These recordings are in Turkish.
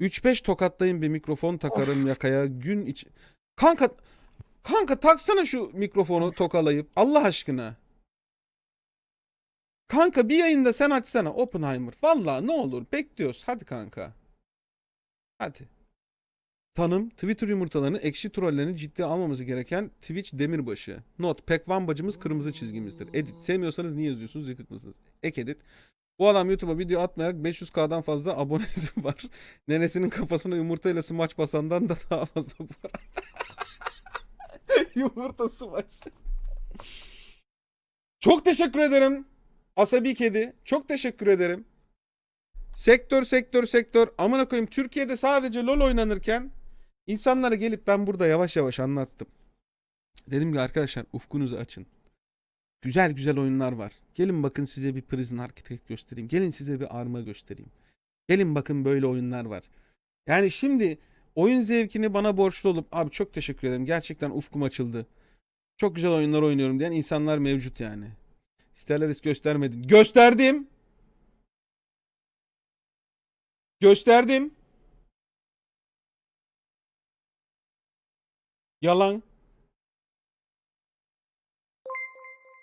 3-5 tokatlayın bir mikrofon takarım yakaya gün iç. Kanka kanka taksana şu mikrofonu tokalayıp Allah aşkına. Kanka bir yayında sen açsana Oppenheimer. Vallahi ne olur bekliyoruz. Hadi kanka. Hadi. Tanım, Twitter yumurtalarını, ekşi trollerini ciddiye almaması gereken Twitch demirbaşı. Not, Pekvan bacımız kırmızı çizgimizdir. Edit, sevmiyorsanız niye yazıyorsunuz, yıkık mısınız? Ek edit. Bu adam YouTube'a video atmayarak 500k'dan fazla abonesi var. Nenesinin kafasına yumurtayla smaç basandan da daha fazla bu. Yumurta smaç. Çok teşekkür ederim. Asabi kedi. Çok teşekkür ederim. Sektör sektör sektör. Amına koyayım Türkiye'de sadece LoL oynanırken insanlara gelip ben burada yavaş yavaş anlattım. Dedim ki arkadaşlar ufkunuzu açın. Güzel güzel oyunlar var. Gelin bakın size bir Prison Architect göstereyim. Gelin size bir Arma göstereyim. Gelin bakın böyle oyunlar var. Yani şimdi oyun zevkini bana borçlu olup abi çok teşekkür ederim. Gerçekten ufkum açıldı. Çok güzel oyunlar oynuyorum diyen insanlar mevcut yani. Stellaris göstermedin. Gösterdim. Gösterdim. Yalan.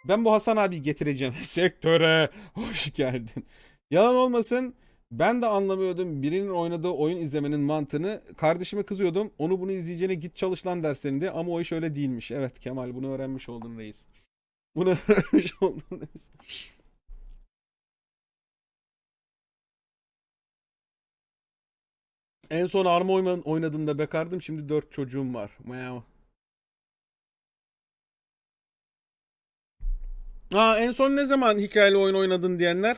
Ben bu Hasan abi getireceğim sektöre. Hoş geldin. Yalan olmasın. Ben de anlamıyordum birinin oynadığı oyun izlemenin mantığını. Kardeşime kızıyordum. Onu bunu izleyeceğine git çalış lan derslerinde. Ama o iş öyle değilmiş. Evet Kemal bunu öğrenmiş oldun reis. Bunu öğrenmiş oldun reis. En son Arma oyna- oynadığında bekardım. Şimdi dört çocuğum var. Wow. Aa en son ne zaman hikayeli oyun oynadın diyenler?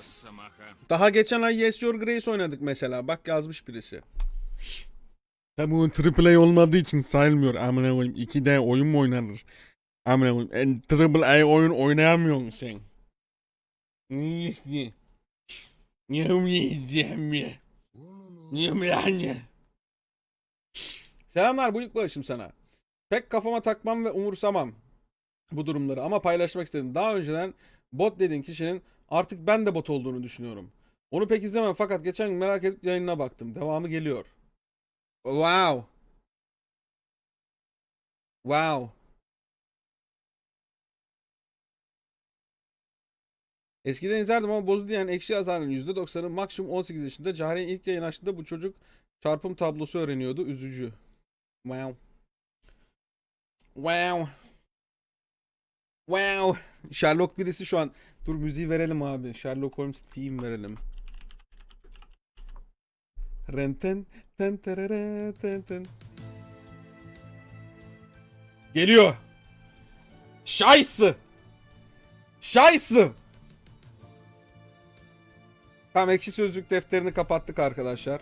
Daha geçen ay Yes Your Grace oynadık mesela. Bak yazmış birisi. Tabi oyun triple A olmadığı için sayılmıyor. Amına koyayım 2D oyun mu oynanır? Amına koyayım. En triple A oyun oynayamıyorsun sen. Ne yiyeceğim ya? Ne yani? Selamlar bıyık başım sana. Pek kafama takmam ve umursamam bu durumları ama paylaşmak istedim. Daha önceden bot dediğin kişinin artık ben de bot olduğunu düşünüyorum. Onu pek izlemem fakat geçen gün merak edip yayınına baktım. Devamı geliyor. Wow. Wow. Eskiden izlerdim ama bozdu diyen ekşi yazarının %90'ı maksimum 18 yaşında. Cahre'nin ilk yayın açtığında bu çocuk çarpım tablosu öğreniyordu. Üzücü. Wow. Wow. Wow. Sherlock birisi şu an. Dur müziği verelim abi. Sherlock Holmes theme verelim. Renten ten terere ten ten. Geliyor. Scheiße. Scheiße. Tamam ekşi sözlük defterini kapattık arkadaşlar.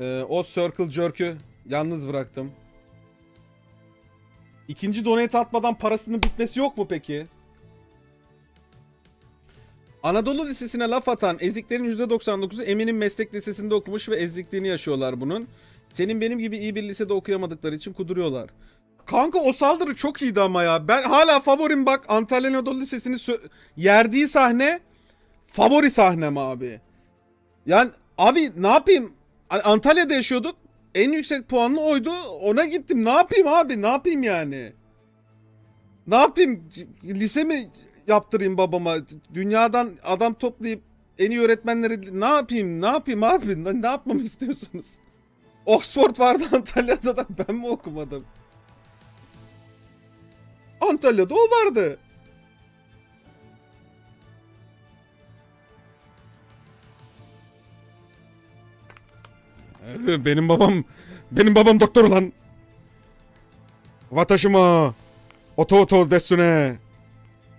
Ee, o Circle Jerk'ü yalnız bıraktım. İkinci donate atmadan parasının bitmesi yok mu peki? Anadolu Lisesi'ne laf atan eziklerin %99'u eminim meslek lisesinde okumuş ve ezikliğini yaşıyorlar bunun. Senin benim gibi iyi bir lisede okuyamadıkları için kuduruyorlar. Kanka o saldırı çok iyiydi ama ya. Ben hala favorim bak Antalya Anadolu Lisesi'ni yerdiği sahne favori sahnem abi. Yani abi ne yapayım? Antalya'da yaşıyorduk. En yüksek puanlı oydu. Ona gittim. Ne yapayım abi? Ne yapayım yani? Ne yapayım? Lise mi yaptırayım babama? Dünyadan adam toplayıp en iyi öğretmenleri ne yapayım? Ne yapayım abi? Ne, ne yapmamı istiyorsunuz? Oxford vardı Antalya'da da ben mi okumadım? Antalya'da o vardı. Benim babam benim babam doktor lan. Wataşıma oto oto desune.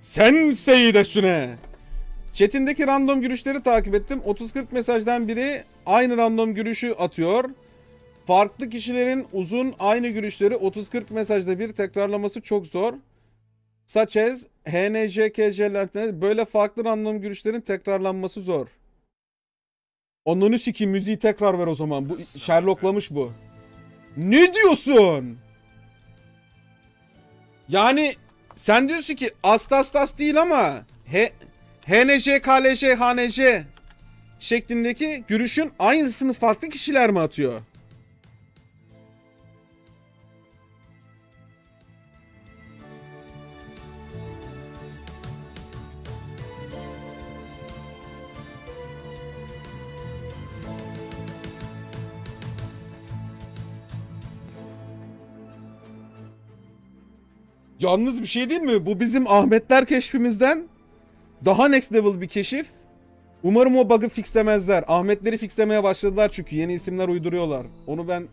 Sensei desune. Chat'indeki random gülüşleri takip ettim. 30-40 mesajdan biri aynı random gülüşü atıyor. Farklı kişilerin uzun aynı gülüşleri 30-40 mesajda bir tekrarlaması çok zor. As HNJKJ böyle farklı random gülüşlerin tekrarlanması zor. Onunu sikeyim müziği tekrar ver o zaman. Bu Sherlocklamış bu. Ne diyorsun? Yani sen diyorsun ki astas tas değil ama H HNJ KLJ HNJ şeklindeki görüşün aynısını farklı kişiler mi atıyor? Yalnız bir şey değil mi? Bu bizim Ahmetler keşfimizden daha next level bir keşif. Umarım o bug'ı fixlemezler. Ahmetleri fixlemeye başladılar çünkü yeni isimler uyduruyorlar. Onu ben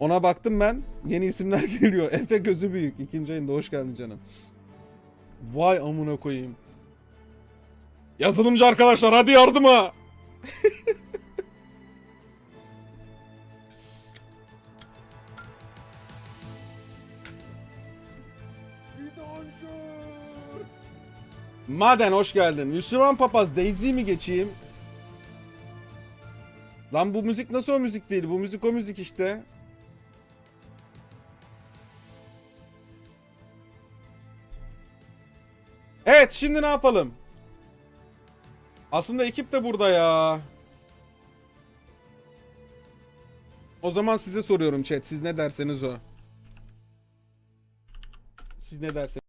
ona baktım ben. Yeni isimler geliyor. Efe gözü büyük. İkinci ayında hoş geldin canım. Vay amına koyayım. Yazılımcı arkadaşlar hadi yardıma. Maden hoş geldin. Müslüman papaz Daisy mi geçeyim? Lan bu müzik nasıl o müzik değil? Bu müzik o müzik işte. Evet şimdi ne yapalım? Aslında ekip de burada ya. O zaman size soruyorum chat. Siz ne derseniz o. Siz ne derseniz.